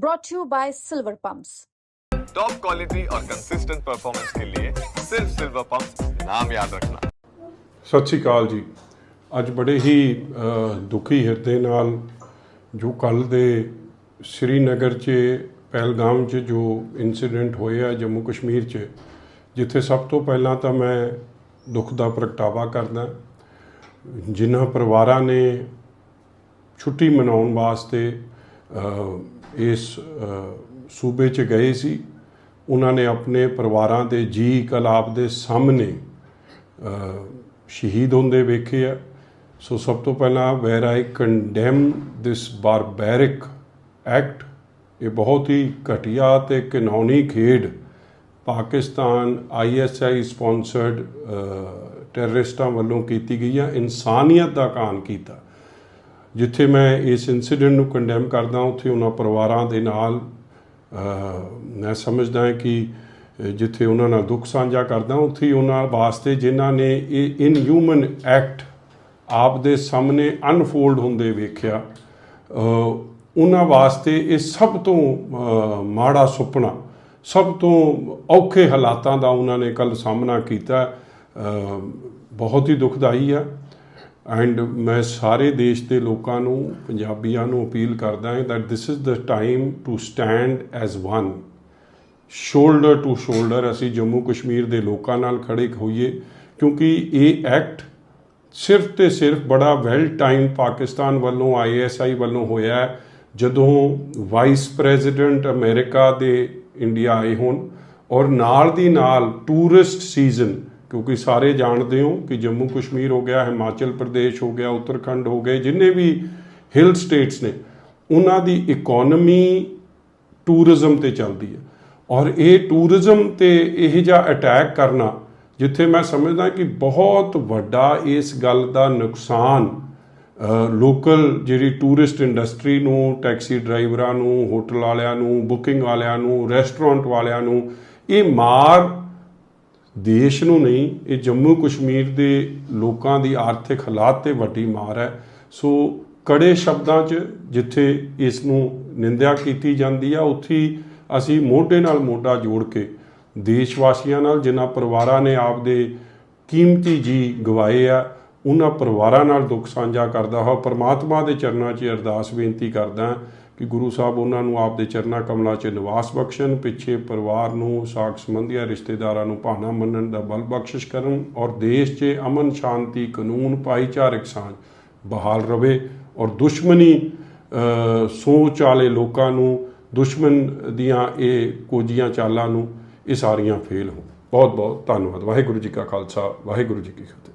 brought to you by Silver Pumps. Top quality और consistent performance के लिए सिर्फ सिल्वर पंप नाम याद रखना ਸਤਿ ਸ਼੍ਰੀ ਅਕਾਲ ਜੀ ਅੱਜ ਬੜੇ ਹੀ ਅ, ਦੁਖੀ ਹਿਰਦੇ ਨਾਲ ਜੋ ਕੱਲ ਦੇ ਸ੍ਰੀਨਗਰ 'ਚ ਪਹਿਲਗਾਮ 'ਚ ਜੋ ਇਨਸੀਡੈਂਟ ਹੋਇਆ ਜੰਮੂ ਕਸ਼ਮੀਰ 'ਚ ਜਿੱਥੇ ਸਭ ਤੋਂ ਪਹਿਲਾਂ ਤਾਂ ਮੈਂ ਦੁੱਖ ਦਾ ਪ੍ਰਗਟਾਵਾ ਕਰਦਾ ਜਿਨ੍ਹਾਂ ਪਰਿਵਾਰਾਂ ਨੇ ਛੁੱਟੀ ਮਨਾਉਣ ਵਾਸਤੇ ਅ, ਇਸ ਸੂਬੇ 'ਚ ਗਏ ਸੀ। ਉਹਨਾਂ ਨੇ ਆਪਣੇ ਪਰਿਵਾਰਾਂ ਦੇ ਜੀ ਕਲਾਪ ਦੇ ਸਾਹਮਣੇ ਸ਼ਹੀਦ ਹੁੰਦੇ ਵੇਖੇ ਆ। ਸੋ ਸਭ ਤੋਂ ਪਹਿਲਾਂ ਵੈਰ ਆਈ ਕੰਡੈਮ ਦਿਸ ਬਾਰਬੈਰਿਕ ਐਕਟ ਇਹ ਬਹੁਤ ਹੀ ਘਟੀਆ ਤੇ ਘਿਨੌਣੀ ਖੇਡ ਪਾਕਿਸਤਾਨ ਆਈਐਸਆਈ ਸਪਾਂਸਰਡ ਟੈਰਰਿਸਟਾਂ ਵੱਲੋਂ ਕੀਤੀ ਗਈ ਆ। ਇਨਸਾਨੀਅਤ ਦਾ ਕਾਨ ਕੀਤਾ। ਜਿੱਥੇ ਮੈਂ ਇਸ ਇਨਸੀਡੈਂਟ ਨੂੰ ਕੰਡੈਮ ਕਰਦਾ ਉੱਥੇ ਉਹਨਾਂ ਪਰਿਵਾਰਾਂ ਦੇ ਨਾਲ ਮੈਂ ਸਮਝਦਾ ਹਾਂ ਕਿ ਜਿੱਥੇ ਉਹਨਾਂ ਨਾਲ ਦੁੱਖ ਸਾਂਝਾ ਕਰਦਾ ਉੱਥੇ ਉਹਨਾਂ ਵਾਸਤੇ ਜਿਨ੍ਹਾਂ ਨੇ ਇਹ ਇਨਹਿਊਮਨ ਐਕਟ ਆਪ ਦੇ ਸਾਹਮਣੇ ਅਨਫੋਲਡ ਹੁੰਦੇ ਵੇਖਿਆ ਉਹਨਾਂ ਵਾਸਤੇ ਇਹ ਸਭ ਤੋਂ ਮਾੜਾ ਸੁਪਨਾ, ਸਭ ਤੋਂ ਔਖੇ ਹਾਲਾਤਾਂ ਦਾ ਉਹਨਾਂ ਨੇ ਕੱਲ ਸਾਹਮਣਾ ਕੀਤਾ ਬਹੁਤ ਹੀ ਦੁਖਦਾਈ ਆ। ਐਂਡ ਮੈਂ ਸਾਰੇ ਦੇਸ਼ ਦੇ ਲੋਕਾਂ ਨੂੰ, ਪੰਜਾਬੀਆਂ ਨੂੰ ਅਪੀਲ ਕਰਦਾ ਹਾਂ that this is the time to stand as one. Shoulder to shoulder ਅਸੀਂ ਜੰਮੂ ਕਸ਼ਮੀਰ ਦੇ ਲੋਕਾਂ ਨਾਲ ਖੜੇ ਹੋਈਏ, ਕਿਉਂਕਿ ਇਹ ਐਕਟ ਸਿਰਫ ਤੇ ਸਿਰਫ ਬੜਾ ਵੈਲ ਟਾਈਮ ਪਾਕਿਸਤਾਨ ਵੱਲੋਂ ਆਈਐਸਆਈ ਵੱਲੋਂ ਹੋਇਆ ਜਦੋਂ ਵਾਈਸ ਪ੍ਰੈਜ਼ੀਡੈਂਟ ਅਮਰੀਕਾ ਦੇ ਇੰਡੀਆ ਆਏ ਹੋਣ ਔਰ ਨਾਲ ਦੀ ਨਾਲ ਟੂਰਿਸਟ ਸੀਜ਼ਨ ਕਿਉਂਕਿ ਸਾਰੇ ਜਾਣਦੇ ਹੋ ਕਿ ਜੰਮੂ ਕਸ਼ਮੀਰ ਹੋ ਗਿਆ, ਹਿਮਾਚਲ ਪ੍ਰਦੇਸ਼ ਹੋ ਗਿਆ, ਉੱਤਰਾਖੰਡ ਹੋ ਗਏ, ਜਿੰਨੇ ਵੀ ਹਿਲ ਸਟੇਟਸ ਨੇ, ਉਹਨਾਂ ਦੀ ਇਕਨੋਮੀ ਟੂਰਿਜ਼ਮ ਤੇ ਚੱਲਦੀ ਹੈ। ਔਰ ਇਹ ਟੂਰਿਜ਼ਮ ਤੇ ਇਹ ਜਿਹਾ ਅਟੈਕ ਕਰਨਾ, ਜਿੱਥੇ ਮੈਂ ਸਮਝਦਾ ਕਿ ਬਹੁਤ ਵੱਡਾ ਇਸ ਗੱਲ ਦਾ ਨੁਕਸਾਨ ਲੋਕਲ ਜਿਹੜੀ ਟੂਰਿਸਟ ਇੰਡਸਟਰੀ ਨੂੰ ਟੈਕਸੀ ਡਰਾਈਵਰਾਂ ਨੂੰ, ਹੋਟਲ ਵਾਲਿਆਂ ਨੂੰ ਬੁਕਿੰਗ ਵਾਲਿਆਂ ਨੂੰ ਰੈਸਟੋਰੈਂਟ ਵਾਲਿਆਂ ਨੂੰ, ਇਹ ਮਾਰ ਦੇਸ਼ ਨੂੰ ਨਹੀਂ, ਇਹ ਜੰਮੂ ਕਸ਼ਮੀਰ ਦੇ ਲੋਕਾਂ ਦੀ ਆਰਥਿਕ ਹਾਲਾਤ ਤੇ ਵੱਡੀ ਮਾਰ ਹੈ। ਸੋ ਕੜੇ ਸ਼ਬਦਾਂ 'ਚ ਜਿੱਥੇ ਇਸ ਨੂੰ ਨਿੰਦਿਆ ਕੀਤੀ ਜਾਂਦੀ ਆ, ਉੱਥੇ ਅਸੀਂ ਮੋਢੇ ਨਾਲ ਮੋਢਾ ਜੋੜ ਕੇ ਦੇਸ਼ ਵਾਸੀਆਂ ਨਾਲ, ਜਿਨ੍ਹਾਂ ਪਰਿਵਾਰਾਂ ਨੇ ਆਪਦੇ ਕੀਮਤੀ ਜੀ ਗਵਾਏ ਆ, ਉਹਨਾਂ ਪਰਿਵਾਰਾਂ ਨਾਲ ਦੁੱਖ ਸਾਂਝਾ ਕਰਦਾ ਹਾਂ ਪਰਮਾਤਮਾ ਦੇ ਚਰਨਾਂ 'ਚ ਅਰਦਾਸ ਬੇਨਤੀ ਕਰਦਾ ਕਿ ਗੁਰੂ ਸਾਹਿਬ ਉਹਨਾਂ ਨੂੰ ਆਪਦੇ ਚਰਨਾਂ ਕਮਲਾਂ 'ਚ ਨਿਵਾਸ ਬਖਸ਼ਣ, ਪਿੱਛੇ ਪਰਿਵਾਰ ਨੂੰ ਸਾਖ ਸੰਬੰਧੀਆਂ ਰਿਸ਼ਤੇਦਾਰਾਂ ਨੂੰ ਭਾਣਾ ਮੰਨਣ ਦਾ ਬਲ ਬਖਸ਼ਿਸ਼ ਕਰਨ ਔਰ ਦੇਸ਼ 'ਚ ਅਮਨ, ਸ਼ਾਂਤੀ, ਕਾਨੂੰਨ, ਭਾਈਚਾਰਕ ਸਾਂਝ ਬਹਾਲ ਰਵੇ ਔਰ ਦੁਸ਼ਮਣੀ ਸੋਚ ਵਾਲੇ ਲੋਕਾਂ ਨੂੰ, ਦੁਸ਼ਮਣ ਦੀਆਂ ਇਹ ਕੋਜੀਆਂ ਚਾਲਾਂ ਨੂੰ ਇਹ ਸਾਰੀਆਂ ਫੇਲ ਹੋ ਬਹੁਤ ਬਹੁਤ ਧੰਨਵਾਦ। ਵਾਹਿਗੁਰੂ ਜੀ ਕਾ ਖਾਲਸਾ, ਵਾਹਿਗੁਰੂ ਜੀ ਕੀ ਫਤਿਹ।